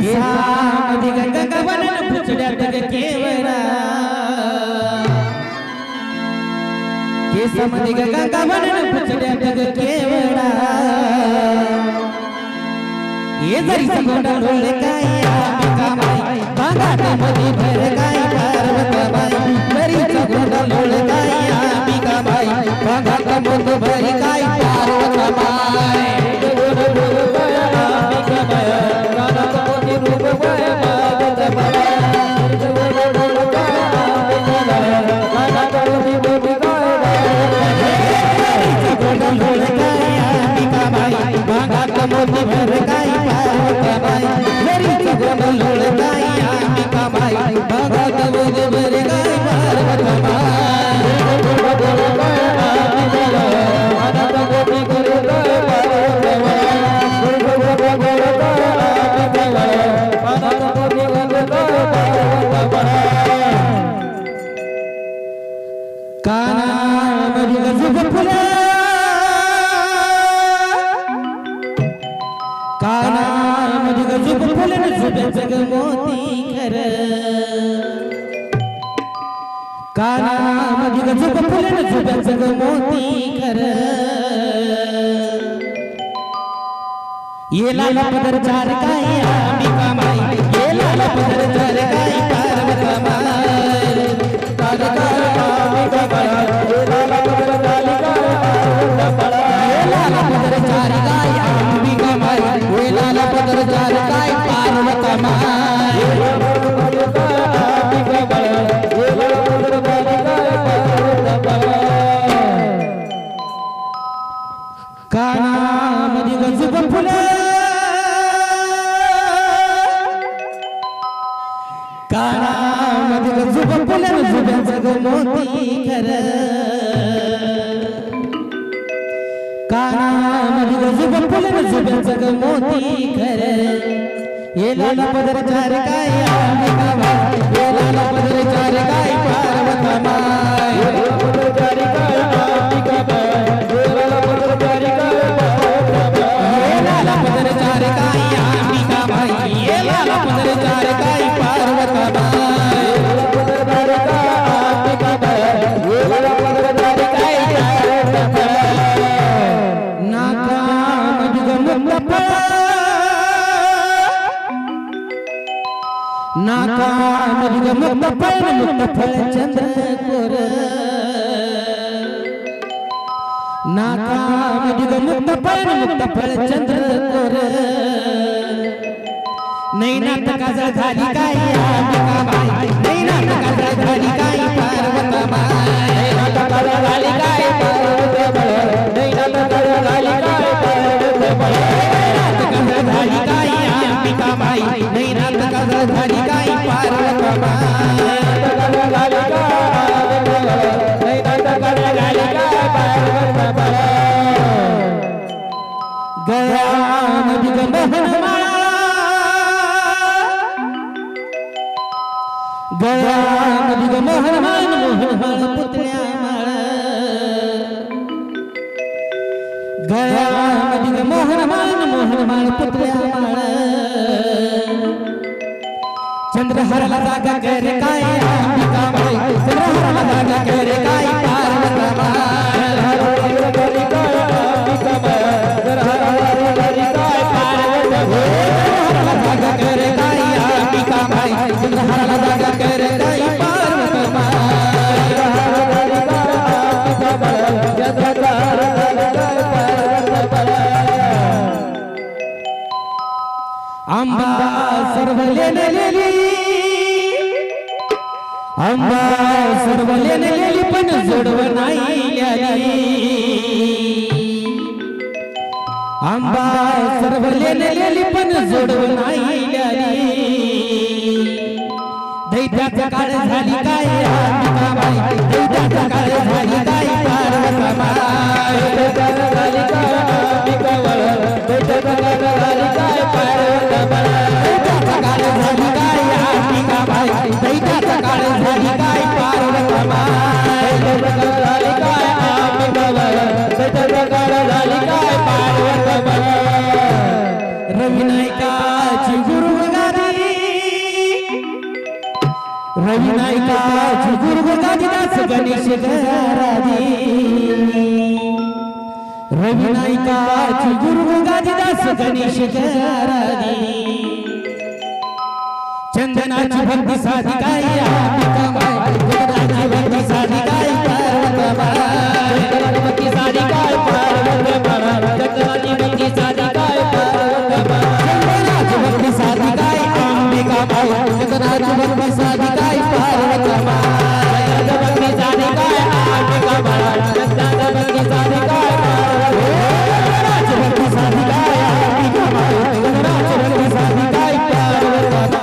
केसामध्ये गंगावन पुचड्यात पुचड्यात ग ये जरी कानामध्ये गजब फुलं झुब्याचं ग मोती खर. कानामध्ये गजब फुलं झुब्याचं ग मोती खर. ये लाला पदर चार काय आम्ही कमाई ये लाला पदर चार काय ये लाला काय पार्वत कानामध्ये गजब फुलं. कानामध्ये गजब जुब्याचं मोती कानामध्ये गजब जुब्याचं ग मोती ये लाला पदर चार काय ये लाला पदर चार काय पार्वत माय ये लाला पदर चार काय ये लाला पदर चार काय माय गमुक्त फळ मुक्त फळ चंद्रकोर नाकामध्ये गमुक्त फळ मुक्त फळ चंद्रकोर नैनात काजळ झाली काय? अंबिकाबाई नैनात काजळ झाली काय? पार्वतबाई नैनात काजळ झाली काय? पार्वतबाई नैनात काजळ झाली काय? पार्वतबाई नैनात काजळ झाली काय? अंबिकाबाई नैनात काजळ झाली गया काय पार्वतबाई गळ्यामध्ये गंधन माळा गळ्यामध्ये मोहन मान मोहन पुतळ्या माळ गळ्यामध्ये मोहन मान मोहन पुतळ्या माळ चंद्रहरला जागा करे काय? अंबिका चंद्रहरला जागा आंबा सर्व लेलेली पण जडव नाही आंबा सर्व लेलेली पण जडव नाही दैत्याचा काळ झाली रविनायकाची गुरु गादिदास गणेश घरादी रविनायकाची गुरु गादिदास गणेश घरादी चंदनाची भक्ती साधी काय अंबिकाबाई चंदनाची भक्ती साधी